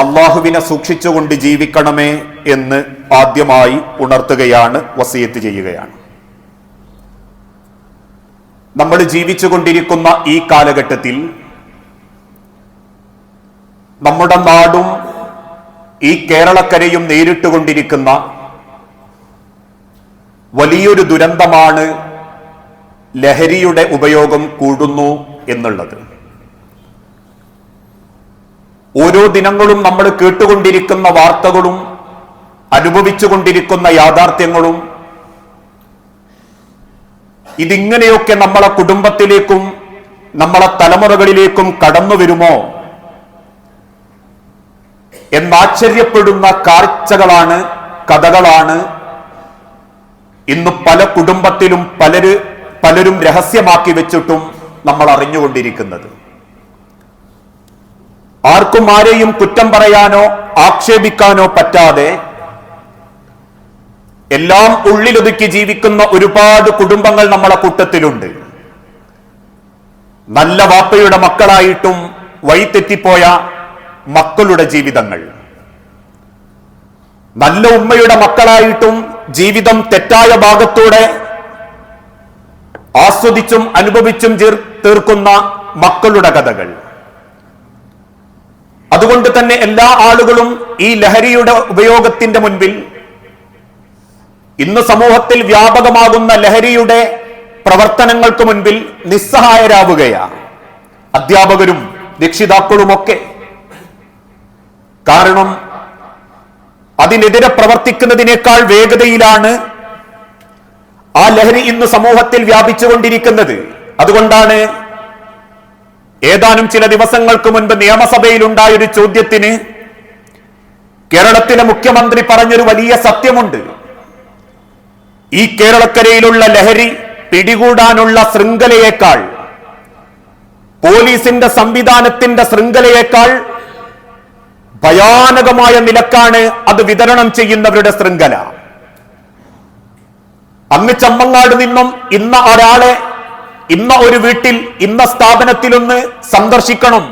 അള്ളാഹുവിനെ സൂക്ഷിച്ചുകൊണ്ട് ജീവിക്കണമേ എന്ന് ആദ്യമായി ഉണർത്തുകയാണ് വസീയത്ത് ചെയ്യുകയാണ്. നമ്മൾ ജീവിച്ചുകൊണ്ടിരിക്കുന്ന ഈ കാലഘട്ടത്തിൽ നമ്മുടെ നാടും ഈ കേരളക്കരയും നേരിട്ടുകൊണ്ടിരിക്കുന്ന വലിയൊരു ദുരന്തമാണ് ലഹരിയുടെ ഉപയോഗം കൂടുന്നു എന്നുള്ളത്. ഓരോ ദിനങ്ങളും നമ്മൾ കേട്ടുകൊണ്ടിരിക്കുന്ന വാർത്തകളും അനുഭവിച്ചുകൊണ്ടിരിക്കുന്ന യാഥാർത്ഥ്യങ്ങളും ഇതിങ്ങനെയൊക്കെ നമ്മളെ കുടുംബത്തിലേക്കും നമ്മളെ തലമുറകളിലേക്കും കടന്നു വരുമോ? എന്നാശ്ചര്യപ്പെടുന്ന കാഴ്ചകളാണ് കഥകളാണ് ഇന്ന് പല കുടുംബത്തിലും പലര് പലരും രഹസ്യമാക്കി വെച്ചിട്ടും നമ്മൾ അറിഞ്ഞുകൊണ്ടിരിക്കുന്നത്. ആർക്കും ആരെയും കുറ്റം പറയാനോ ആക്ഷേപിക്കാനോ പറ്റാതെ എല്ലാം ഉള്ളിലൊതുക്കി ജീവിക്കുന്ന ഒരുപാട് കുടുംബങ്ങൾ നമ്മളെ കൂട്ടത്തിലുണ്ട്. നല്ല വാപ്പയുടെ മക്കളായിട്ടും വഴിത്തെറ്റിപ്പോയ മക്കളുടെ ജീവിതങ്ങൾ. നല്ല ഉമ്മയുടെ മക്കളായിട്ടും ജീവിതം തെറ്റായ ഭാഗത്തൂടെ ആസ്വദിച്ചും അനുഭവിച്ചും തീർക്കുന്ന മക്കളുടെ കഥകൾ. അതുകൊണ്ട് തന്നെ എല്ലാ ആളുകളും ഈ ലഹരിയുടെ ഉപയോഗത്തിന്റെ മുൻപിൽ ഇന്ന് സമൂഹത്തിൽ വ്യാപകമാകുന്ന ലഹരിയുടെ പ്രവർത്തനങ്ങൾക്ക് മുൻപിൽ നിസ്സഹായരാവുകയാണ്. അധ്യാപകരും രക്ഷിതാക്കളുമൊക്കെ. കാരണം അതിനെതിരെ പ്രവർത്തിക്കുന്നതിനേക്കാൾ വേഗതയിലാണ് ആ ലഹരി ഇന്ന് സമൂഹത്തിൽ വ്യാപിച്ചുകൊണ്ടിരിക്കുന്നത്. അതുകൊണ്ടാണ് ഏതാനും ചില ദിവസങ്ങൾക്ക് മുൻപ് നിയമസഭയിൽ ഒരു ചോദ്യത്തിന് കേരളത്തിലെ മുഖ്യമന്ത്രി പറഞ്ഞൊരു വലിയ സത്യമുണ്ട്. ഈ കേരളക്കരയിലുള്ള ലഹരി പിടികൂടാനുള്ള ശൃംഖലയേക്കാൾ പോലീസിന്റെ സംവിധാനത്തിന്റെ ശൃംഖലയേക്കാൾ ഭയാനകമായ നിലക്കാണ് അത് വിതരണം ചെയ്യുന്നവരുടെ ശൃംഖല. അന്ന് ചമ്മങ്ങാട് നിന്നും ഇന്ന ഒരാളെ ഇന്ന ഒരു വീട്ടിൽ ഇന്ന സ്ഥാപനത്തിലൊന്ന് സന്ദർശിക്കണം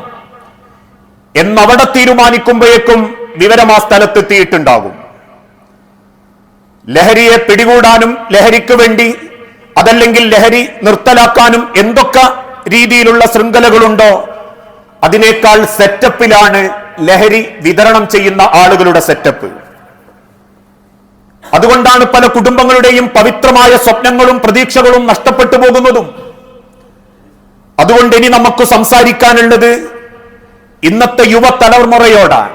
എന്നവിടെ തീരുമാനിക്കുമ്പോഴേക്കും വിവരം ആ സ്ഥലത്തെത്തിയിട്ടുണ്ടാകും ലഹരിയെ പിടികൂടാനും ലഹരിക്ക് വേണ്ടി അതല്ലെങ്കിൽ ലഹരി നിർത്തലാക്കാനും എന്തൊക്കെ രീതിയിലുള്ള ശൃംഖലകളുണ്ടോ അതിനേക്കാൾ സെറ്റപ്പിലാണ് ലഹരി വിതരണം ചെയ്യുന്ന ആളുകളുടെ സെറ്റപ്പ്. അതുകൊണ്ടാണ് പല കുടുംബങ്ങളുടെയും പവിത്രമായ സ്വപ്നങ്ങളും പ്രതീക്ഷകളും നഷ്ടപ്പെട്ടു പോകുന്നതും. അതുകൊണ്ട് ഇനി നമുക്ക് സംസാരിക്കാനുള്ളത് ഇന്നത്തെ യുവതലമുറയോടാണ്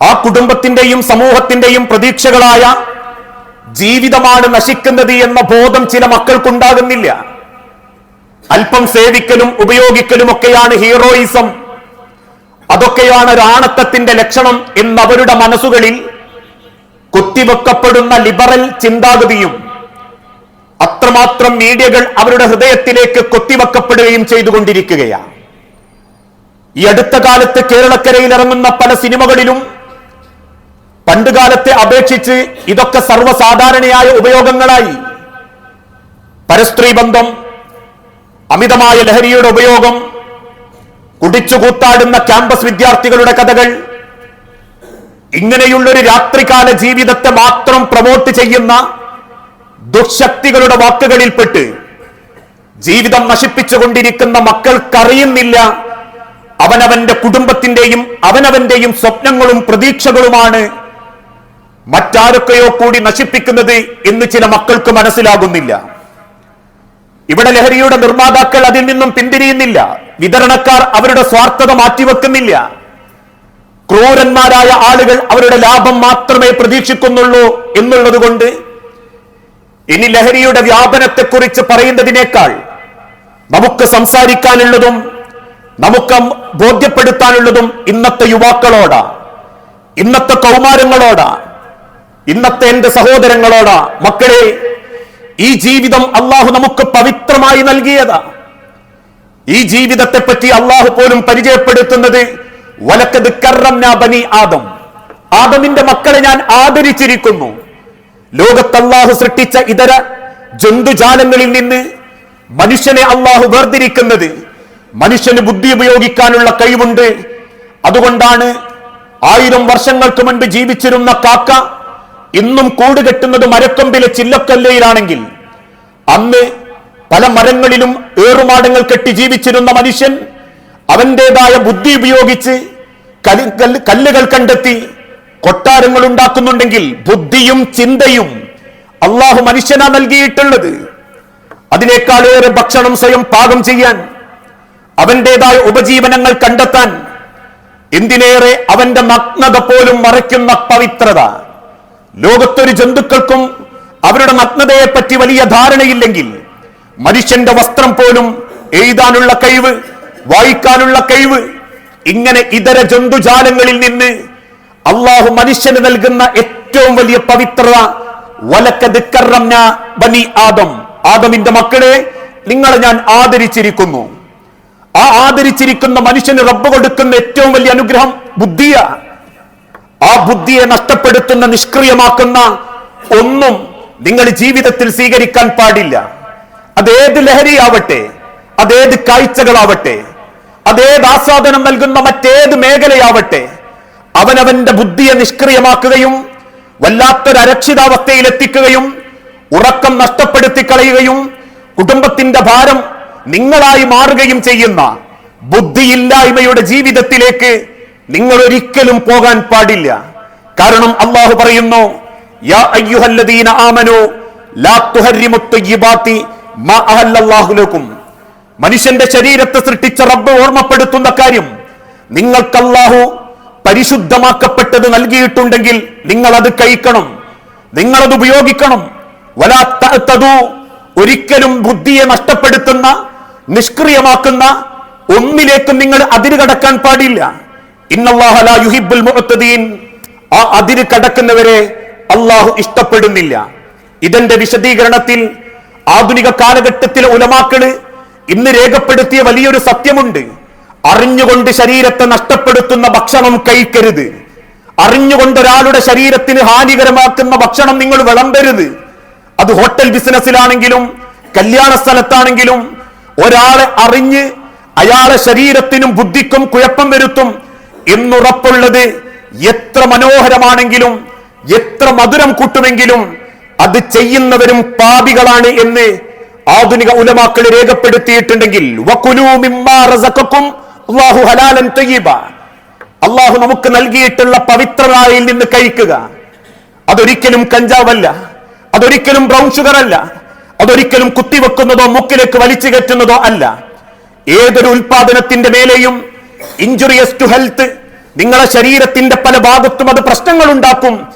ആ കുടുംബത്തിന്റെയും സമൂഹത്തിന്റെയും പ്രതീക്ഷകളായ ജീവിതമാണ് നശിക്കുന്നത് എന്ന ബോധം ചില മക്കൾക്കുണ്ടാകുന്നില്ല. അല്പം സേവിക്കലും ഉപയോഗിക്കലുമൊക്കെയാണ് ഹീറോയിസം. അതൊക്കെയാണ് ഒരു ലക്ഷണം എന്നവരുടെ മനസ്സുകളിൽ കുത്തിവെക്കപ്പെടുന്ന ലിബറൽ ചിന്താഗതിയും. അത്രമാത്രം മീഡിയകൾ അവരുടെ ഹൃദയത്തിലേക്ക് കൊത്തിവെക്കപ്പെടുകയും ചെയ്തുകൊണ്ടിരിക്കുകയാണ്. ഈ അടുത്ത കാലത്ത് കേരളക്കരയിൽ ഇറങ്ങുന്ന പല സിനിമകളിലും പണ്ടുകാലത്തെ അപേക്ഷിച്ച് ഇതൊക്കെ സർവസാധാരണയായ ഉപയോഗങ്ങളായി. പരസ്ത്രീ ബന്ധം അമിതമായ ലഹരിയുടെ ഉപയോഗം കുടിച്ചു കൂത്താടുന്ന ക്യാമ്പസ് വിദ്യാർത്ഥികളുടെ കഥകൾ ഇങ്ങനെയുള്ളൊരു രാത്രികാല ജീവിതത്തെ മാത്രം പ്രമോട്ട് ചെയ്യുന്ന ദുശക്തികളുടെ വാക്കുകളിൽപ്പെട്ട് ജീവിതം നശിപ്പിച്ചുകൊണ്ടിരിക്കുന്ന മക്കൾക്കറിയുന്നില്ല. അവനവന്റെ കുടുംബത്തിന്റെയും അവനവന്റെയും സ്വപ്നങ്ങളും പ്രതീക്ഷകളുമാണ് മറ്റാരൊക്കെയോ കൂടി നശിപ്പിക്കുന്നത് എന്ന് ചില മക്കൾക്ക് മനസ്സിലാകുന്നില്ല. ഇവിടെ ലഹരിയുടെ നിർമ്മാതാക്കൾ അതിൽ നിന്നും പിന്തിരിയുന്നില്ല. വിതരണക്കാർ അവരുടെ സ്വാർത്ഥത മാറ്റിവെക്കുന്നില്ല. ക്രൂരന്മാരായ ആളുകൾ അവരുടെ ലാഭം മാത്രമേ പ്രതീക്ഷിക്കുന്നുള്ളൂ എന്നുള്ളത് കൊണ്ട് ഇനി ലഹരിയുടെ വ്യാപനത്തെക്കുറിച്ച് പറയുന്നതിനേക്കാൾ നമുക്ക് സംസാരിക്കാനുള്ളതും നമുക്ക് ബോധ്യപ്പെടുത്താനുള്ളതും ഇന്നത്തെ യുവാക്കളോടാ ഇന്നത്തെ കൗമാരങ്ങളോടാ ഇന്നത്തെ എന്റെ സഹോദരങ്ങളോടാ. മക്കളെ ഈ ജീവിതം അള്ളാഹു നമുക്ക് പവിത്രമായി നൽകിയതാ. ഈ ജീവിതത്തെ പറ്റി അള്ളാഹു പോലും പരിചയപ്പെടുത്തുന്നത് വലക്കത് കറംന ബനി ആദം. ആദമിന്റെ മക്കളെ ഞാൻ ആദരിച്ചിരിക്കുന്നു. ലോകത്ത് അള്ളാഹു സൃഷ്ടിച്ച ഇതര ജന്തുജാലങ്ങളിൽ നിന്ന് മനുഷ്യനെ അള്ളാഹു വേർതിരിക്കുന്നത് മനുഷ്യന് ബുദ്ധി ഉപയോഗിക്കാനുള്ള കഴിവുണ്ട്. അതുകൊണ്ടാണ് ആയിരം വർഷങ്ങൾക്ക് മുൻപ് ജീവിച്ചിരുന്ന കാക്ക ഇന്നും കൂട് കെട്ടുന്നത് മരക്കൊമ്പിലെ ചില്ലക്കല്ലയിലാണെങ്കിൽ അന്ന് പല മരങ്ങളിലും ഏറുമാടങ്ങൾ കെട്ടി ജീവിച്ചിരുന്ന മനുഷ്യൻ അവന്റേതായ ബുദ്ധി ഉപയോഗിച്ച് കല്ല് കല്ല് കല്ലുകൾ കണ്ടെത്തി കൊട്ടാരങ്ങൾ ഉണ്ടാക്കുന്നുണ്ടെങ്കിൽ ബുദ്ധിയും ചിന്തയും അള്ളാഹു മനുഷ്യനാ നൽകിയിട്ടുള്ളത്. അതിനേക്കാളേറെ ഭക്ഷണം സ്വയം പാകം ചെയ്യാൻ അവന്റേതായ ഉപജീവനങ്ങൾ കണ്ടെത്താൻ എന്തിനേറെ അവന്റെ നഗ്നത പോലും മറയ്ക്കുന്ന പവിത്രത. ലോകത്തൊരു ജന്തുക്കൾക്കും അവരുടെ നഗ്നതയെ പറ്റി വലിയ ധാരണയില്ലെങ്കിൽ മനുഷ്യന്റെ വസ്ത്രം പോലും എഴുതാനുള്ള കഴിവ് വായിക്കാനുള്ള കഴിവ് ഇങ്ങനെ ഇതര ജന്തുജാലങ്ങളിൽ നിന്ന് അള്ളാഹു മനുഷ്യന് നൽകുന്ന ഏറ്റവും വലിയ പവിത്രത വലക്കത് ബനി ആദം. ആദമിന്റെ മക്കളെ നിങ്ങളെ ഞാൻ ആദരിച്ചിരിക്കുന്നു. ആ ആദരിച്ചിരിക്കുന്ന മനുഷ്യന് റബ്ബ് കൊടുക്കുന്ന ഏറ്റവും വലിയ അനുഗ്രഹം ബുദ്ധിയ. ആ ബുദ്ധിയെ നഷ്ടപ്പെടുത്തുന്ന നിഷ്ക്രിയമാക്കുന്ന ഒന്നും നിങ്ങൾ ജീവിതത്തിൽ സ്വീകരിക്കാൻ പാടില്ല. അതേത് ലഹരിയാവട്ടെ അതേത് കാഴ്ചകളാവട്ടെ അതേത് ആസ്വാദനം നൽകുന്ന മറ്റേത് മേഖലയാവട്ടെ അവനവന്റെ ബുദ്ധിയെ നിഷ്ക്രിയമാക്കുകയും വല്ലാത്തൊരു അരക്ഷിതാവസ്ഥയിൽ എത്തിക്കുകയും ഉറക്കം നഷ്ടപ്പെടുത്തി കളയുകയും കുടുംബത്തിന്റെ ഭാരം നിങ്ങളായി മാറുകയും ചെയ്യുന്ന ബുദ്ധിയില്ലായ്മയുടെ ജീവിതത്തിലേക്ക് നിങ്ങൾ ഒരിക്കലും പോകാൻ പാടില്ല. കാരണം അള്ളാഹു പറയുന്നു യാ അയ്യുഹല്ലദീന ലാ മനുഷ്യന്റെ ശരീരത്തെ സൃഷ്ടിച്ച റബ്ബ് ഓർമ്മപ്പെടുത്തുന്ന കാര്യം നിങ്ങൾക്ക് അല്ലാഹു പരിശുദ്ധമാക്കപ്പെട്ടത് നൽകിയിട്ടുണ്ടെങ്കിൽ നിങ്ങൾ അത് കഴിക്കണം നിങ്ങൾ അത് ഉപയോഗിക്കണം വലാത്തതു ഒരിക്കലും ബുദ്ധിയെ നഷ്ടപ്പെടുത്തുന്ന നിഷ്ക്രിയമാക്കുന്ന ഒന്നിലേക്കും നിങ്ങൾ അതിര് കടക്കാൻ പാടില്ല. മുഅ്തദീൻ. ആ അതിര് കടക്കുന്നവരെ അള്ളാഹു ഇഷ്ടപ്പെടുന്നില്ല. ഇതിന്റെ വിശദീകരണത്തിൽ ആധുനിക കാലഘട്ടത്തിലെ ഉലമാക്കൾ ഇന്ന് രേഖപ്പെടുത്തിയ വലിയൊരു സത്യമുണ്ട്. അറിഞ്ഞുകൊണ്ട് ശരീരത്തെ നഷ്ടപ്പെടുത്തുന്ന ഭക്ഷണം കഴിക്കരുത്. അറിഞ്ഞുകൊണ്ട് ഒരാളുടെ ശരീരത്തിന് ഹാനികരമാക്കുന്ന ഭക്ഷണം നിങ്ങൾ വിളമ്പരുത്. അത് ഹോട്ടൽ ബിസിനസ്സിലാണെങ്കിലും കല്യാണ സ്ഥലത്താണെങ്കിലും ഒരാളെ അറിഞ്ഞ് അയാളെ ശരീരത്തിനും ബുദ്ധിക്കും കുഴപ്പം വരുത്തും എന്നുറപ്പുള്ളത് എത്ര മനോഹരമാണെങ്കിലും എത്ര മധുരം കൂട്ടുമെങ്കിലും അത് ചെയ്യുന്നവരും പാപികളാണ് എന്ന് ആധുനിക ഉലമാക്കൾ രേഖപ്പെടുത്തിയിട്ടുണ്ടെങ്കിൽ വകുലൂ മിമ്മാ റസഖക്കും അല്ലാഹു ഹലാലൻ തയ്യിബ. അള്ളാഹു നമുക്ക് നൽകിയിട്ടുള്ള പവിത്രനായിൽ നിന്ന് കഴിക്കുക. അതൊരിക്കലും കഞ്ചാവല്ല. അതൊരിക്കലും ബ്രൗൺ ഷുഗർ അല്ല. അതൊരിക്കലും കുത്തിവെക്കുന്നതോ മുക്കിലേക്ക് വലിച്ചു കയറ്റുന്നതോ അല്ല. ഏതൊരു ഉൽപാദനത്തിന്റെ മേലെയും ഇഞ്ചുറിയസ് ടു ഹെൽത്ത് നിങ്ങളെ ശരീരത്തിന്റെ പല ഭാഗത്തും അത് പ്രശ്നങ്ങൾ ഉണ്ടാക്കും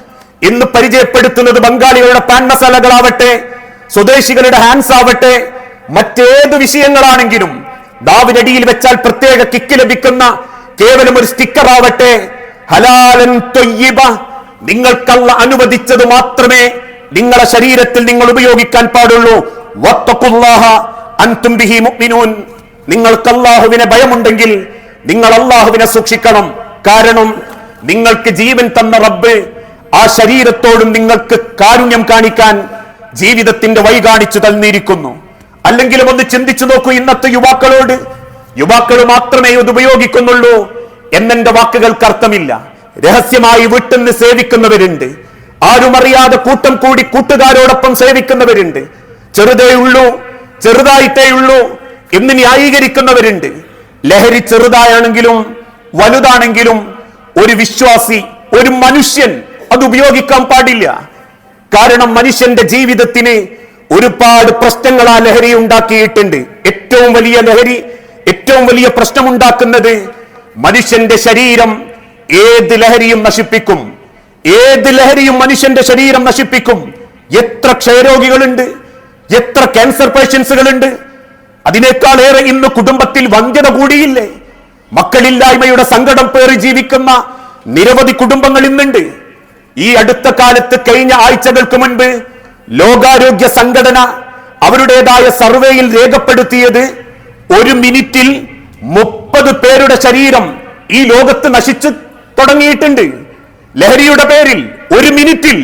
എന്ന് പരിചയപ്പെടുത്തുന്നത് ബംഗാളികളുടെ പാൻ മസാലകളാവട്ടെ സ്വദേശികളുടെ ഹാൻസ് ആവട്ടെ മറ്റേത് വിഷയങ്ങളാണെങ്കിലും ദാവിനടിയിൽ വെച്ചാൽ പ്രത്യേക കിക്ക് ലഭിക്കുന്ന കേവലം ഒരു സ്റ്റിക്കർ ആവട്ടെ. ഹലാലൻ തൊയ്യിബ നിങ്ങൾക്കല്ല അനുവദിച്ചത് മാത്രമേ നിങ്ങളെ ശരീരത്തിൽ നിങ്ങൾ ഉപയോഗിക്കാൻ പാടുള്ളൂ. നിങ്ങൾക്ക് അള്ളാഹുവിനെ ഭയമുണ്ടെങ്കിൽ നിങ്ങൾ അള്ളാഹുവിനെ സൂക്ഷിക്കണം. കാരണം നിങ്ങൾക്ക് ജീവൻ തന്ന റബ്ബ് ആ ശരീരത്തോടും നിങ്ങൾക്ക് കാരുണ്യം കാണിക്കാൻ ജീവിതത്തിന്റെ വഴി കാണിച്ചു തന്നിരിക്കുന്നു. അല്ലെങ്കിലും ഒന്ന് ചിന്തിച്ചു നോക്കൂ ഇന്നത്തെ യുവാക്കളോട്. യുവാക്കൾ മാത്രമേ ഇത് ഉപയോഗിക്കുന്നുള്ളൂ എന്നെന്റെ വാക്കുകൾക്ക് അർത്ഥമില്ല. രഹസ്യമായി വീട്ടിൽ നിന്ന് സേവിക്കുന്നവരുണ്ട്. ആരുമറിയാതെ കൂട്ടം കൂടി കൂട്ടുകാരോടൊപ്പം സേവിക്കുന്നവരുണ്ട്. ചെറുതേ ഉള്ളൂ ചെറുതായിട്ടേ ഉള്ളൂ എന്ന് ന്യായീകരിക്കുന്നവരുണ്ട്. ലഹരി ചെറുതായാണെങ്കിലും വലുതാണെങ്കിലും ഒരു വിശ്വാസി ഒരു മനുഷ്യൻ അത് ഉപയോഗിക്കാൻ പാടില്ല. കാരണം മനുഷ്യന്റെ ജീവിതത്തിന് ഒരുപാട് പ്രശ്നങ്ങൾ ആ ലഹരി ഉണ്ടാക്കിയിട്ടുണ്ട്. ഏറ്റവും വലിയ ലഹരി ഏറ്റവും വലിയ പ്രശ്നമുണ്ടാക്കുന്നത് മനുഷ്യന്റെ ശരീരം ഏത് ലഹരിയും നശിപ്പിക്കും. ഏത് ലഹരിയും മനുഷ്യന്റെ ശരീരം നശിപ്പിക്കും. എത്ര ക്ഷയരോഗികളുണ്ട് എത്ര ക്യാൻസർ പേഷ്യൻസുകളുണ്ട്. അതിനേക്കാൾ ഏറെ ഇന്ന് കുടുംബത്തിൽ വന്ധ്യത കൂടിയില്ലേ? മക്കളില്ലായ്മയുടെ സങ്കടം പേറി ജീവിക്കുന്ന നിരവധി കുടുംബങ്ങൾ ഇന്നുണ്ട്. ഈ അടുത്ത കാലത്ത് കഴിഞ്ഞ ആഴ്ചകൾക്ക് മുൻപ് ലോകാരോഗ്യ സംഘടന അവരുടേതായ സർവേയിൽ രേഖപ്പെടുത്തിയത് ഒരു മിനിറ്റിൽ മുപ്പത് പേരുടെ ശരീരം ഈ ലോകത്ത് നശിച്ചു തുടങ്ങിയിട്ടുണ്ട്. ലഹരിയുടെ പേരിൽ ഒരു മിനിറ്റിൽ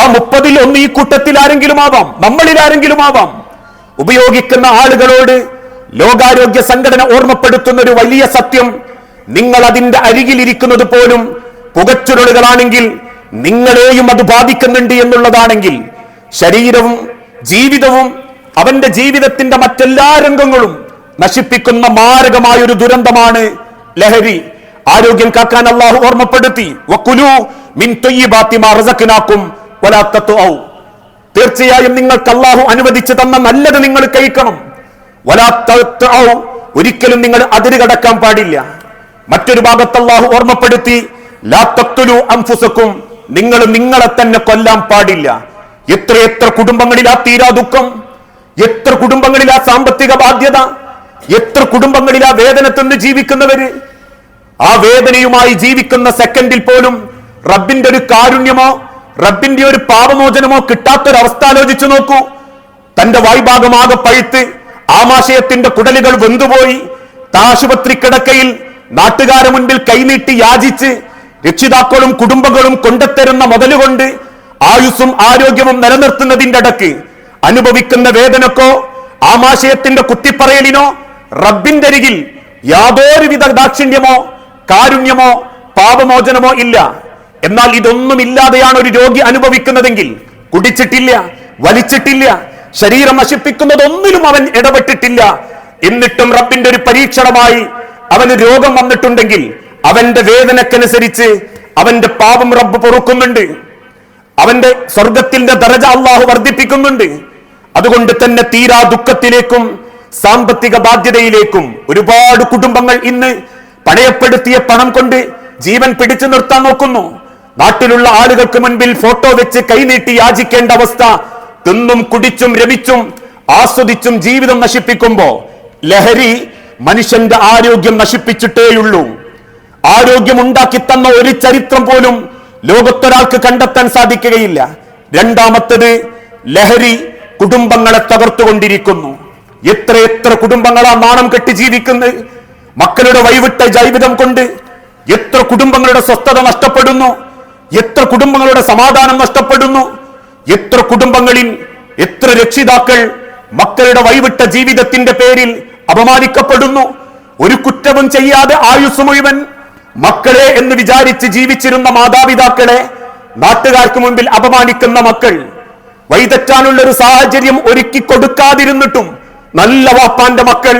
ആ മുപ്പതിൽ ഒന്ന് ഈ കൂട്ടത്തിൽ ആരെങ്കിലും ആവാം നമ്മളിൽ ആരെങ്കിലും ആവാം ഉപയോഗിക്കുന്ന ആളുകളോട് ലോകാരോഗ്യ സംഘടന ഓർമ്മപ്പെടുത്തുന്ന ഒരു വലിയ സത്യം നിങ്ങൾ അതിന്റെ അരികിലിരിക്കുന്നത് പോലും പുകച്ചുരുളുകളാണെങ്കിൽ നിങ്ങളെയും അത് ബാധിക്കുന്നുണ്ട് എന്നുള്ളതാണെങ്കിൽ ശരീരവും ജീവിതവും അവന്റെ ജീവിതത്തിന്റെ മറ്റെല്ലാ രംഗങ്ങളും നശിപ്പിക്കുന്ന മാരകമായ ഒരു ദുരന്തമാണ് ലഹരി. ആരോഗ്യം കാക്കാൻ അള്ളാഹു ഓർമ്മപ്പെടുത്തി. തീർച്ചയായും നിങ്ങൾക്ക് അള്ളാഹു അനുവദിച്ചു തന്ന നല്ലത് നിങ്ങൾ കഴിക്കണം. ഒരിക്കലും നിങ്ങൾ അതിര് കടക്കാൻ പാടില്ല. മറ്റൊരു ഭാഗത്ത് അള്ളാഹു ഓർമ്മപ്പെടുത്തി ലാ അംഫുസക്കും നിങ്ങൾ നിങ്ങളെ തന്നെ കൊല്ലാൻ പാടില്ല. എത്ര എത്ര കുടുംബങ്ങളിൽ ആ തീരാ ദുഃഖം? എത്ര കുടുംബങ്ങളിൽ ആ സാമ്പത്തിക ബാധ്യത? എത്ര കുടുംബങ്ങളിൽ ആ വേദന ജീവിക്കുന്നവര്? ആ വേദനയുമായി ജീവിക്കുന്ന സെക്കൻഡിൽ പോലും റബ്ബിന്റെ ഒരു കാരുണ്യമോ റബ്ബിന്റെ ഒരു പാപമോചനമോ കിട്ടാത്തൊരവസ്ഥ ആലോചിച്ചു നോക്കൂ. തന്റെ വായ്ഭാഗമാകെ പഴുത്ത് ആമാശയത്തിന്റെ കുടലുകൾ വെന്തുപോയി. ആശുപത്രി കിടക്കയിൽ നാട്ടുകാരെ മുൻപിൽ കൈനീട്ടി യാചിച്ച് രക്ഷിതാക്കളും കുടുംബങ്ങളും കൊണ്ടെത്തരുന്ന മുതലുകൊണ്ട് ആയുസ്സും ആരോഗ്യവും നിലനിർത്തുന്നതിന്റെ ഇടയ്ക്ക് അനുഭവിക്കുന്ന വേദനക്കോ ആമാശയത്തിന്റെ കുത്തിപ്പറയലിനോ റബ്ബിന്റെ അരികിൽ യാതൊരുവിധ ദാക്ഷിണ്യമോ കാരുണ്യമോ പാപമോചനമോ ഇല്ല. എന്നാൽ ഇതൊന്നും ഇല്ലാതെയാണ് ഒരു രോഗി അനുഭവിക്കുന്നതെങ്കിൽ കുടിച്ചിട്ടില്ല വലിച്ചിട്ടില്ല ശരീരം നശിപ്പിക്കുന്നതൊന്നിലും അവൻ ഇടപെട്ടിട്ടില്ല. എന്നിട്ടും റബ്ബിന്റെ ഒരു പരീക്ഷണമായി അവന് രോഗം വന്നിട്ടുണ്ടെങ്കിൽ അവന്റെ വേദനക്കനുസരിച്ച് അവന്റെ പാപം റബ്ബ് പൊറുക്കുന്നുണ്ട്. അവന്റെ സ്വർഗത്തിന്റെ ദറജ അള്ളാഹു വർദ്ധിപ്പിക്കുന്നുണ്ട്. അതുകൊണ്ട് തന്നെ തീരാ ദുഃഖത്തിലേക്കും സാമ്പത്തിക ബാധ്യതയിലേക്കും ഒരുപാട് കുടുംബങ്ങൾ ഇന്ന് പണയപ്പെടുത്തിയ പണം കൊണ്ട് ജീവൻ പിടിച്ചു നിർത്താൻ നോക്കുന്നു. നാട്ടിലുള്ള ആളുകൾക്ക് മുൻപിൽ ഫോട്ടോ വെച്ച് കൈനീട്ടി യാചിക്കേണ്ട അവസ്ഥ തിന്നും കുടിച്ചും രമിച്ചും ആസ്വദിച്ചും ജീവിതം നശിപ്പിക്കുമ്പോ ലഹരി മനുഷ്യന്റെ ആരോഗ്യം നശിപ്പിച്ചിട്ടേയുള്ളൂ. ആരോഗ്യം ഉണ്ടാക്കി തന്ന ഒരു ചരിത്രം പോലും ലോകത്തൊരാൾക്ക് കണ്ടെത്താൻ സാധിക്കുകയില്ല. രണ്ടാമത്തത് ലഹരി കുടുംബങ്ങളെ തകർത്തുകൊണ്ടിരിക്കുന്നു. എത്ര എത്ര കുടുംബങ്ങളാ നാണം കെട്ടി ജീവിക്കുന്നത് മക്കളുടെ വൈവിട്ട ജീവിതം കൊണ്ട് എത്ര കുടുംബങ്ങളുടെ സ്വസ്ഥത നഷ്ടപ്പെടുന്നു. എത്ര കുടുംബങ്ങളുടെ സമാധാനം നഷ്ടപ്പെടുന്നു. എത്ര കുടുംബങ്ങളിൽ എത്ര രക്ഷിതാക്കൾ മക്കളുടെ വൈവിട്ട ജീവിതത്തിന്റെ പേരിൽ അപമാനിക്കപ്പെടുന്നു. ഒരു കുറ്റവും ചെയ്യാതെ ആയുസ് മുഴുവൻ മക്കളെ എന്ന് വിചാരിച്ച് ജീവിച്ചിരുന്ന മാതാപിതാക്കളെ നാട്ടുകാർക്ക് മുമ്പിൽ അപമാനിക്കുന്ന മക്കൾ വൈതെറ്റാനുള്ള ഒരു സാഹചര്യം ഒരുക്കി കൊടുക്കാതിരുന്നിട്ടും നല്ല വാപ്പാന്റെ മക്കൾ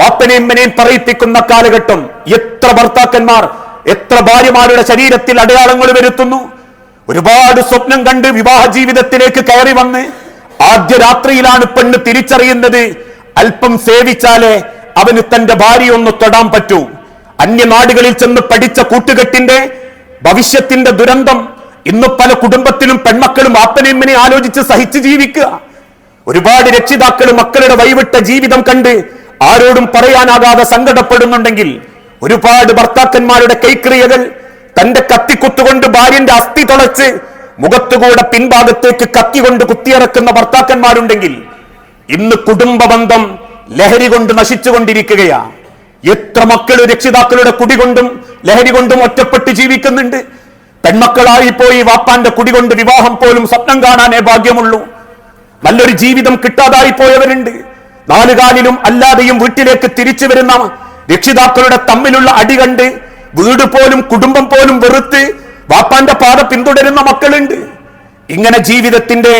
വാപ്പനെയും മനെയും പറയിപ്പിക്കുന്ന കാലഘട്ടം എത്ര ഭർത്താക്കന്മാർ എത്ര ഭാര്യമാരുടെ ശരീരത്തിൽ അടയാളങ്ങൾ വരുത്തുന്നു. ഒരുപാട് സ്വപ്നം കണ്ട് വിവാഹ ജീവിതത്തിലേക്ക് കയറി വന്ന് ആദ്യ രാത്രിയിലാണ് പെണ്ണ് തിരിച്ചറിയുന്നത്. അല്പം സേവിച്ചാലേ അവന് തന്റെ ഭാര്യ ഒന്ന് തൊടാൻ പറ്റൂ. അന്യനാടുകളിൽ ചെന്ന് പഠിച്ച കൂട്ടുകെട്ടിന്റെ ഭവിഷ്യത്തിന്റെ ദുരന്തം ഇന്ന് പല കുടുംബത്തിലും പെൺമക്കളും ആപ്പനെമ്മനെ ആലോചിച്ച് സഹിച്ച് ജീവിക്കുക. ഒരുപാട് രക്ഷിതാക്കൾ മക്കളുടെ വൈവിട്ട ജീവിതം കണ്ട് ആരോടും പറയാനാകാതെ സങ്കടപ്പെടുന്നുണ്ടെങ്കിൽ ഒരുപാട് ഭർത്താക്കന്മാരുടെ കൈക്രിയകൾ തന്റെ കത്തിക്കുത്തുകൊണ്ട് ഭാര്യന്റെ അസ്ഥി തുളച്ച് മുഖത്തുകൂടെ പിൻഭാഗത്തേക്ക് കത്തി കൊണ്ട് കുത്തിയിറക്കുന്ന ഭർത്താക്കന്മാരുണ്ടെങ്കിൽ ഇന്ന് കുടുംബ ബന്ധം ലഹരി കൊണ്ട് നശിച്ചുകൊണ്ടിരിക്കുകയാ എത്ര മക്കൾ രക്ഷിതാക്കളുടെ കുടി കൊണ്ടും ലഹരി കൊണ്ടും ഒറ്റപ്പെട്ട് ജീവിക്കുന്നുണ്ട്? പെൺമക്കളായി പോയി വാപ്പാന്റെ കുടി കൊണ്ട് വിവാഹം പോലും സ്വപ്നം കാണാനേ ഭാഗ്യമുള്ളൂ. നല്ലൊരു ജീവിതം കിട്ടാതായി പോയവരുണ്ട്. നാലുകാലിലും അല്ലാതെയും വീട്ടിലേക്ക് തിരിച്ചു വരുന്ന രക്ഷിതാക്കളുടെ തമ്മിലുള്ള അടി കണ്ട് വീട് പോലും കുടുംബം പോലും വെറുത്ത് വാപ്പാന്റെ പാത പിന്തുടരുന്ന മക്കളുണ്ട്. ഇങ്ങനെ ജീവിതത്തിന്റെ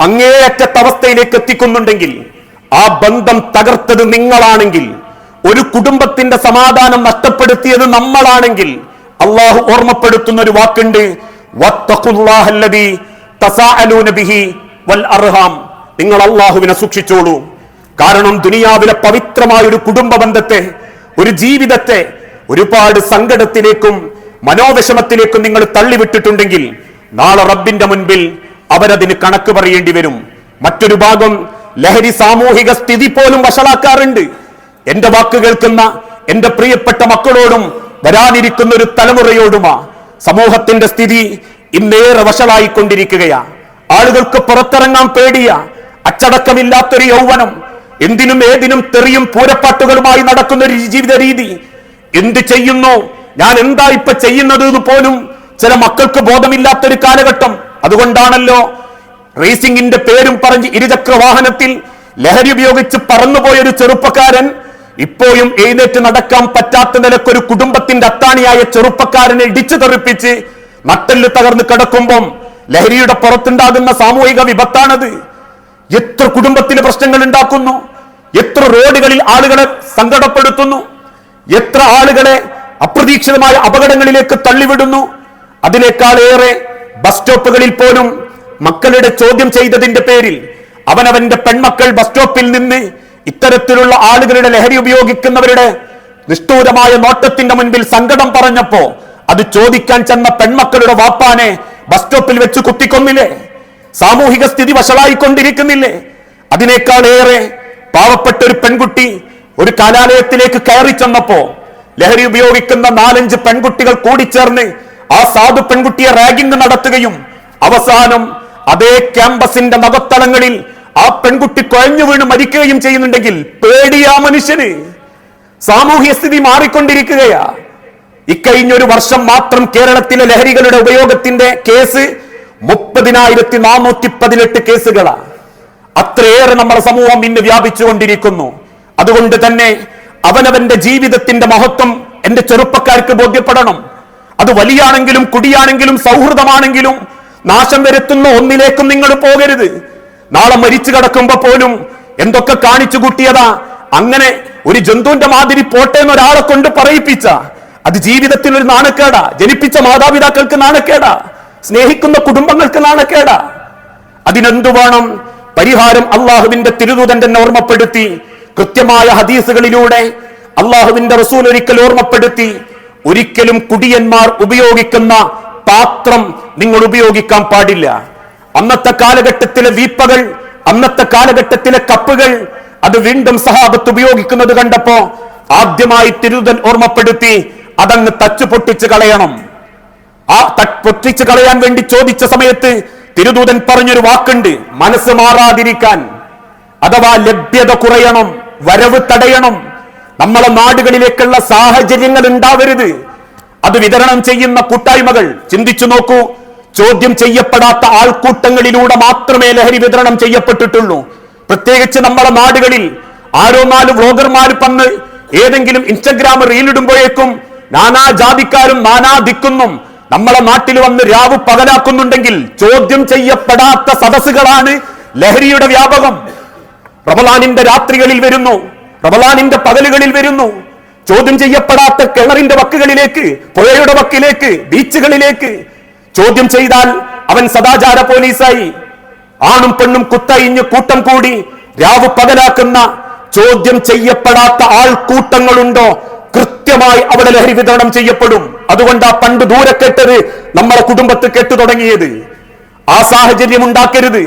അങ്ങേയറ്റത്തെ അവസ്ഥയിലേക്ക് എത്തിക്കുന്നുണ്ടെങ്കിൽ ആ ബന്ധം തകർത്തത് നിങ്ങളാണെങ്കിൽ ഒരു കുടുംബത്തിന്റെ സമാധാനം നഷ്ടപ്പെടുത്തിയത് നമ്മളാണെങ്കിൽ അള്ളാഹു ഓർമ്മപ്പെടുത്തുന്ന ഒരു വാക്കുണ്ട് നിങ്ങൾ അള്ളാഹുവിനെ സൂക്ഷിച്ചോളൂ. കാരണം ദുനിയാവിലെ പവിത്രമായ ഒരു കുടുംബ ബന്ധത്തെ ഒരു ജീവിതത്തെ ഒരുപാട് സങ്കടത്തിലേക്കും മനോവിഷമത്തിലേക്കും നിങ്ങൾ തള്ളിവിട്ടിട്ടുണ്ടെങ്കിൽ നാളെ റബ്ബിന്റെ മുൻപിൽ അവരതിന് കണക്ക് പറയേണ്ടി വരും. മറ്റൊരു ഭാഗം ലഹരി സാമൂഹിക സ്ഥിതി പോലും വഷളാക്കാറുണ്ട്. എന്റെ വാക്ക് കേൾക്കുന്ന എന്റെ പ്രിയപ്പെട്ട മക്കളോടും വരാനിരിക്കുന്ന ഒരു തലമുറയോടുമാ സമൂഹത്തിന്റെ സ്ഥിതി ഇന്നേറെ വഷളായിക്കൊണ്ടിരിക്കുകയാ. ആളുകൾക്ക് പുറത്തിറങ്ങാൻ പേടിയ. അച്ചടക്കമില്ലാത്തൊരു യൗവനം എന്തിനും ഏതിനും തെറിയും പൂരപ്പാട്ടുകളുമായി നടക്കുന്ന ഒരു ജീവിത രീതി. എന്ത് ചെയ്യുന്നു? ഞാൻ എന്താ ഇപ്പൊ ചെയ്യുന്നത് പോലും ചില മക്കൾക്ക് ബോധമില്ലാത്തൊരു കാലഘട്ടം. അതുകൊണ്ടാണല്ലോ റേസിംഗിന്റെ പേരും പറഞ്ഞ് ഇരുചക്ര വാഹനത്തിൽ ലഹരി ഉപയോഗിച്ച് പറന്നുപോയ ഒരു ചെറുപ്പക്കാരൻ ഇപ്പോഴും എഴുന്നേറ്റ് നടക്കാൻ പറ്റാത്ത നിലക്കൊരു കുടുംബത്തിന്റെ അത്താണിയായ ചെറുപ്പക്കാരനെ ഇടിച്ചു തെറിപ്പിച്ച് നട്ടെല്ല് തകർന്ന് കിടക്കുമ്പം ലഹരിയുടെ പുറത്തുണ്ടാകുന്ന സാമൂഹിക വിപത്താണത്. എത്ര കുടുംബത്തിന് പ്രശ്നങ്ങൾ ഉണ്ടാക്കുന്നു? എത്ര റോഡുകളിൽ ആളുകളെ സങ്കടപ്പെടുത്തുന്നു? എത്ര ആളുകളെ അപ്രതീക്ഷിതമായ അപകടങ്ങളിലേക്ക് തള്ളിവിടുന്നു? അതിനേക്കാൾ ഏറെ ബസ് സ്റ്റോപ്പുകളിൽ പോലും മക്കളുടെ ചോദ്യം ചെയ്തതിന്റെ പേരിൽ അവനവന്റെ പെൺമക്കൾ ബസ് സ്റ്റോപ്പിൽ നിന്ന് ഇത്തരത്തിലുള്ള ആളുകളുടെ ലഹരി ഉപയോഗിക്കുന്നവരുടെ നിഷ്ഠൂരമായ നോട്ടത്തിന്റെ മുൻപിൽ സങ്കടം പറഞ്ഞപ്പോ അത് ചോദിക്കാൻ ചെന്ന പെൺമക്കളുടെ വാപ്പാനെ ബസ് സ്റ്റോപ്പിൽ വെച്ച് കുത്തിക്കൊന്നില്ലേ? സാമൂഹിക സ്ഥിതി വഷളായിക്കൊണ്ടിരിക്കുന്നില്ലേ? അതിനേക്കാൾ ഏറെ പാവപ്പെട്ട ഒരു പെൺകുട്ടി ഒരു കലാലയത്തിലേക്ക് കയറി ചെന്നപ്പോ ലഹരി ഉപയോഗിക്കുന്ന നാലഞ്ച് പെൺകുട്ടികൾ കൂടിച്ചേർന്ന് ആ സാധു പെൺകുട്ടിയെ റാഗിംഗ് നടത്തുകയും അവസാനം അതേ ക്യാമ്പസിന്റെ നഖത്തളങ്ങളിൽ ആ പെൺകുട്ടി കുഴഞ്ഞു വീണ് മരിക്കുകയും ചെയ്യുന്നുണ്ടെങ്കിൽ പേടിയാ മനുഷ്യന്. സാമൂഹ്യ സ്ഥിതി മാറിക്കൊണ്ടിരിക്കുകയാ. ഇക്കഴിഞ്ഞൊരു വർഷം മാത്രം കേരളത്തിലെ ലഹരികളുടെ ഉപയോഗത്തിന്റെ കേസ് മുപ്പതിനായിരത്തി നാനൂറ്റി പതിനെട്ട് കേസുകളാ. അത്രയേറെ നമ്മുടെ സമൂഹം ഇന്ന് വ്യാപിച്ചുകൊണ്ടിരിക്കുന്നു. അതുകൊണ്ട് തന്നെ അവനവന്റെ ജീവിതത്തിന്റെ മഹത്വം എന്റെ ചെറുപ്പക്കാർക്ക് ബോധ്യപ്പെടണം. അത് വലിയാണെങ്കിലും കുടിയാണെങ്കിലും സൗഹൃദമാണെങ്കിലും നാശം വരുത്തുന്ന ഒന്നിലേക്കും നിങ്ങൾ പോകരുത്. നാളെ മരിച്ചു കിടക്കുമ്പോ പോലും എന്തൊക്കെ കാണിച്ചു കൂട്ടിയതാ? അങ്ങനെ ഒരു ജന്തുവിന്റെ മാതിരി പോട്ടെ എന്നൊരാളെ കൊണ്ട് പറയിപ്പിച്ച അത് ജീവിതത്തിൽ ഒരു നാണക്കേടാ. ജനിപ്പിച്ച മാതാപിതാക്കൾക്ക് നാണക്കേടാ. സ്നേഹിക്കുന്ന കുടുംബങ്ങൾക്ക് നാണക്കേടാ. അതിനെന്തു വേണം? പരിഹാരം അള്ളാഹുവിന്റെ തിരുദൂതൻ തന്നെ ഓർമ്മപ്പെടുത്തി കൃത്യമായ ഹദീസുകളിലൂടെ അള്ളാഹുവിന്റെ റസൂൽ ഒരിക്കൽ ഓർമ്മപ്പെടുത്തി ഒരിക്കലും കുടിയന്മാർ ഉപയോഗിക്കുന്ന പാത്രം നിങ്ങൾ ഉപയോഗിക്കാൻ പാടില്ല. അന്നത്തെ കാലഘട്ടത്തിലെ വീപ്പകൾ അന്നത്തെ കാലഘട്ടത്തിലെ കപ്പുകൾ അത് വീണ്ടും സഹാബത്ത് ഉപയോഗിക്കുന്നത് കണ്ടപ്പോ ആദ്യമായി തിരുതൻ ഓർമ്മപ്പെടുത്തി അതങ്ങ് തച്ചു പൊട്ടിച്ചു കളയണം. ആ പൊട്ടിച്ചു കളയാൻ വേണ്ടി ചോദിച്ച സമയത്ത് തിരുദൂതൻ പറഞ്ഞൊരു വാക്കുണ്ട് മനസ്സ് മാറാതിരിക്കാൻ അഥവാ ലഭ്യത കുറയണം വരവ് തടയണം. നമ്മളെ നാടുകളിലേക്കുള്ള സാഹചര്യങ്ങൾ ഉണ്ടാവരുത്. അത് വിതരണം ചെയ്യുന്ന കൂട്ടായ്മകൾ ചിന്തിച്ചു നോക്കൂ. ചോദ്യം ചെയ്യപ്പെടാത്ത ആൾക്കൂട്ടങ്ങളിലൂടെ മാത്രമേ ലഹരി വിതരണം ചെയ്യപ്പെട്ടിട്ടുള്ളൂ. പ്രത്യേകിച്ച് നമ്മുടെ നാടുകളിൽ ആരോ നാല് വ്ലോഗർമാർ പന്ന് ഏതെങ്കിലും ഇൻസ്റ്റഗ്രാം റീലിടുമ്പോഴേക്കും നാനാ ജാതിക്കാരും നാനാ ദിക്കുന്നും നമ്മളെ നാട്ടിൽ വന്ന് രാവ് പകലാക്കുന്നുണ്ടെങ്കിൽ ചോദ്യം ചെയ്യപ്പെടാത്ത സദസ്സുകളാണ് ലഹരിയുടെ വ്യാപകം. റമലാനിന്റെ രാത്രികളിൽ വരുന്നു. റമലാനിന്റെ പകലുകളിൽ വരുന്നു. ചോദ്യം ചെയ്യപ്പെടാത്ത കിണറിന്റെ വക്കുകളിലേക്ക് പുഴയുടെ വക്കിലേക്ക് ബീച്ചുകളിലേക്ക് ചോദ്യം ചെയ്താൽ അവൻ സദാചാര പോലീസായി. ആണും പെണ്ണും കുത്തയിഞ്ഞ് കൂട്ടം കൂടി രാവ് പകലാക്കുന്ന ചോദ്യം ചെയ്യപ്പെടാത്ത ആൾക്കൂട്ടങ്ങളുണ്ടോ? കൃത്യമായി അവിടെ ലഹരി വിതരണം ചെയ്യപ്പെടും. അതുകൊണ്ടാ പണ്ട് ദൂരെ കേട്ടത് നമ്മളെ കുടുംബത്ത് കേട്ടു തുടങ്ങിയത്. ആ സാഹചര്യം ഉണ്ടാക്കരുത്.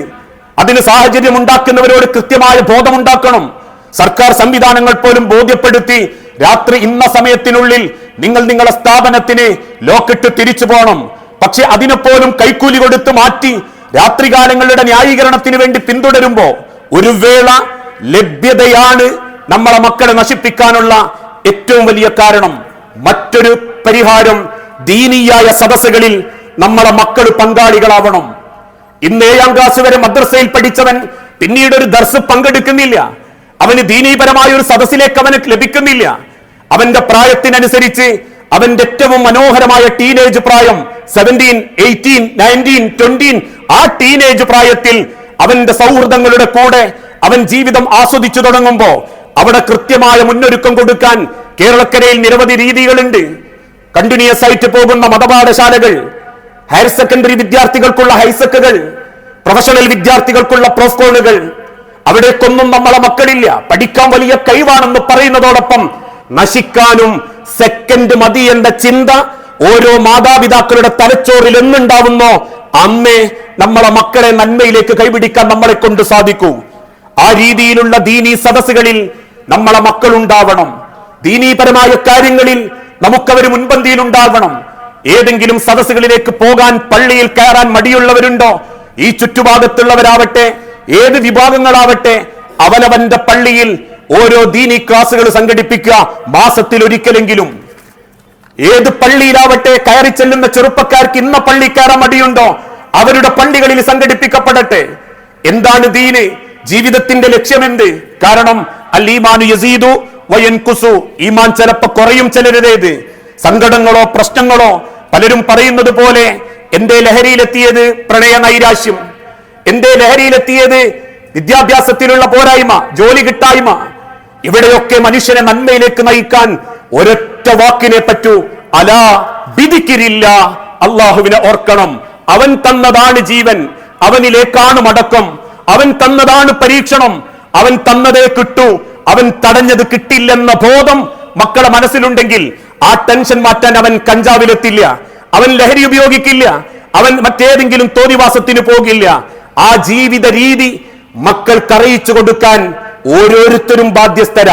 അതിന് സാഹചര്യം ഉണ്ടാക്കുന്നവരോട് കൃത്യമായ ബോധമുണ്ടാക്കണം. സർക്കാർ സംവിധാനങ്ങൾ പോലും ബോധ്യപ്പെടുത്തി രാത്രി ഇന്ന സമയത്തിനുള്ളിൽ നിങ്ങൾ നിങ്ങളുടെ സ്ഥാപനത്തിന് ലോക്കിട്ട് തിരിച്ചു പോകണം. പക്ഷെ അതിനെപ്പോലും കൈക്കൂലി കൊടുത്ത് മാറ്റി രാത്രികാലങ്ങളുടെ ന്യായീകരണത്തിന് വേണ്ടി പിന്തുടരുമ്പോ ഒരു വേള ലഭ്യതയാണ് നമ്മളെ മക്കളെ നശിപ്പിക്കാനുള്ള ഏറ്റവും വലിയ കാരണം. മറ്റൊരു പരിഹാരം ദീനീയായ സദസ്സുകളിൽ നമ്മളെ മക്കൾ പങ്കാളികളാവണം. ഇന്ന് ഏഴാം ക്ലാസ് വരെ മദ്രസയിൽ പഠിച്ചവൻ പിന്നീട് ഒരു ദർസ് പങ്കെടുക്കുന്നില്ല. അവന് ദീനീപരമായ ഒരു സദസ്സിലേക്ക് അവന് ലഭിക്കുന്നില്ല. അവന്റെ പ്രായത്തിനനുസരിച്ച് അവന്റെ ഏറ്റവും മനോഹരമായ ടീനേജ് പ്രായം സെവന്റീൻ എയ്റ്റീൻ നയന്റീൻ ട്വന്റീൻ ആ ടീനേജ് പ്രായത്തിൽ അവന്റെ സൗഹൃദങ്ങളുടെ കൂടെ അവൻ ജീവിതം ആസ്വദിച്ചു തുടങ്ങുമ്പോ അവിടെ കൃത്യമായ മുന്നൊരുക്കം കൊടുക്കാൻ കേരളക്കരയിൽ നിരവധി രീതികളുണ്ട്. കണ്ടിന്യൂസ് ആയിട്ട് പോകുന്ന മതപാഠശാലകൾ ഹയർ സെക്കൻഡറി വിദ്യാർത്ഥികൾക്കുള്ള ഹൈസെക്കുകൾ പ്രൊഫഷണൽ വിദ്യാർത്ഥികൾക്കുള്ള പ്രോസ്കോളുകൾ അവിടേക്കൊന്നും നമ്മളെ മക്കളില്ല. പഠിക്കാൻ വലിയ കഴിവാണെന്ന് പറയുന്നതോടൊപ്പം നശിക്കാനും സെക്കൻഡ് മതി എന്ന ചിന്ത ഓരോ മാതാപിതാക്കളുടെ തലച്ചോറിൽ എന്നുണ്ടാവുന്നോ. അന്നേ നമ്മളെ മക്കളെ നന്മയിലേക്ക് കൈപിടിക്കാൻ നമ്മളെ കൊണ്ട് സാധിക്കൂ. ആ രീതിയിലുള്ള ദീനി സദസ്സുകളിൽ നമ്മളെ മക്കൾ ഉണ്ടാവണം ദീനീപരമായ കാര്യങ്ങളിൽ നമുക്കവർ മുൻപന്തിയിൽ ഉണ്ടാവണം. ഏതെങ്കിലും സദസ്സുകളിലേക്ക് പോകാൻ പള്ളിയിൽ കയറാൻ മടിയുള്ളവരുണ്ടോ? ഈ ചുറ്റുഭാഗത്തുള്ളവരാവട്ടെ ഏത് വിഭാഗങ്ങളാവട്ടെ അവനവന്റെ പള്ളിയിൽ ഓരോ ദീനി ക്ലാസുകൾ സംഘടിപ്പിക്കുക. മാസത്തിൽ ഒരിക്കലെങ്കിലും ഏത് പള്ളിയിലാവട്ടെ കയറി ചെല്ലുന്ന ചെറുപ്പക്കാർക്ക് ഇന്ന പള്ളി കയറാൻ മടിയുണ്ടോ? അവരുടെ പള്ളികളിൽ സംഘടിപ്പിക്കപ്പെടട്ടെ. എന്താണ് ദീന്? ജീവിതത്തിന്റെ ലക്ഷ്യം ലക്ഷ്യമെന്ത്? കാരണം അൽ ഈമാനു യസീദു വയൻകുസു. ഈമാൻ ചിലപ്പോ കുറയും ചിലരുടേത് സങ്കടങ്ങളോ പ്രശ്നങ്ങളോ പലരും പറയുന്നത് പോലെ എന്റെ ലഹരിയിലെത്തിയത് പ്രണയ നൈരാശ്യം. എന്റെ ലഹരിയിലെത്തിയത് വിദ്യാഭ്യാസത്തിലുള്ള പോരായ്മ ജോലി കിട്ടായ്മ. ഇവിടെയൊക്കെ മനുഷ്യനെ നന്മയിലേക്ക് നയിക്കാൻ ഒരൊറ്റ വാക്കിനെ പറ്റൂ. അലാ വിധിക്കിരില്ല അള്ളാഹുവിനെ ഓർക്കണം. അവൻ തന്നതാണ് ജീവൻ. അവനിലേക്കാണ് മടക്കം. അവൻ തന്നതാണ് പരീക്ഷണം. അവൻ തന്നതേ കിട്ടൂ. അവൻ തടഞ്ഞത് കിട്ടില്ലെന്ന ബോധം മക്കളെ മനസ്സിലുണ്ടെങ്കിൽ ആ ടെൻഷൻ മാറ്റാൻ അവൻ കഞ്ചാവിലെത്തില്ല. അവൻ ലഹരി ഉപയോഗിക്കില്ല. അവൻ മറ്റേതെങ്കിലും തോന്നിവാസത്തിന് പോകില്ല. ആ ജീവിത രീതി മക്കൾക്ക് അറിയിച്ചു കൊടുക്കാൻ ഓരോരുത്തരും ബാധ്യസ്ഥര.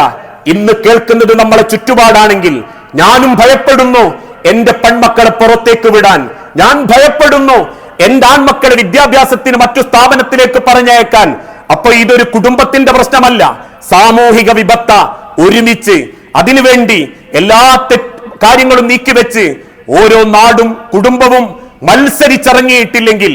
ഇന്ന് കേൾക്കുന്നത് നമ്മളെ ചുറ്റുപാടാണെങ്കിൽ ഞാനും ഭയപ്പെടുന്നു എന്റെ പെൺമക്കളെ പുറത്തേക്ക് വിടാൻ. ഞാൻ ഭയപ്പെടുന്നു എന്റെ ആൺമക്കളെ വിദ്യാഭ്യാസത്തിന് മറ്റു സ്ഥാപനത്തിലേക്ക് പറഞ്ഞയക്കാൻ. അപ്പൊ ഇതൊരു കുടുംബത്തിന്റെ പ്രശ്നമല്ല സാമൂഹിക വിപത്ത. ഒരുമിച്ച് അതിനുവേണ്ടി എല്ലാ കാര്യങ്ങളും നീക്കിവെച്ച് ഓരോ നാടും കുടുംബവും മത്സരിച്ചിറങ്ങിയിട്ടില്ലെങ്കിൽ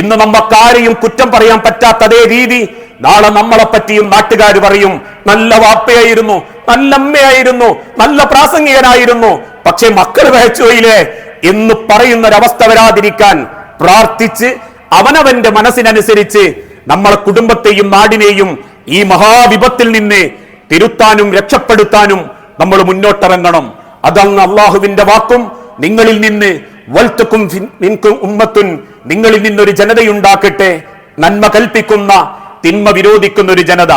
ഇന്ന് നമ്മക്കാരെയും കുറ്റം പറയാൻ പറ്റാത്ത അതേ രീതി നാളെ നമ്മളെ പറ്റിയും നാട്ടുകാർ പറയും നല്ല വാപ്പയായിരുന്നു നല്ല അമ്മയായിരുന്നു നല്ല പ്രാസംഗികനായിരുന്നു പക്ഷെ മക്കൾ വഹിച്ചുപോയില്ലേ എന്ന് പറയുന്നൊരവസ്ഥ വരാതിരിക്കാൻ പ്രാർത്ഥിച്ച് അവനവന്റെ മനസ്സിനനുസരിച്ച് നമ്മളെ കുടുംബത്തെയും നാടിനെയും ഈ മഹാവിപത്തിൽ നിന്ന് തിരുത്താനും രക്ഷപ്പെടുത്താനും നമ്മൾ മുന്നോട്ടിറങ്ങണം. അതങ്ങ് അള്ളാഹുവിന്റെ വാക്കും നിങ്ങളിൽ നിന്ന് വൽത്തുക്കും ഉമ്മത്തുൻ നിങ്ങളിൽ നിന്നൊരു ജനതയുണ്ടാക്കട്ടെ നന്മ കൽപ്പിക്കുന്ന തിന്മ വിരോധിക്കുന്ന ഒരു ജനത.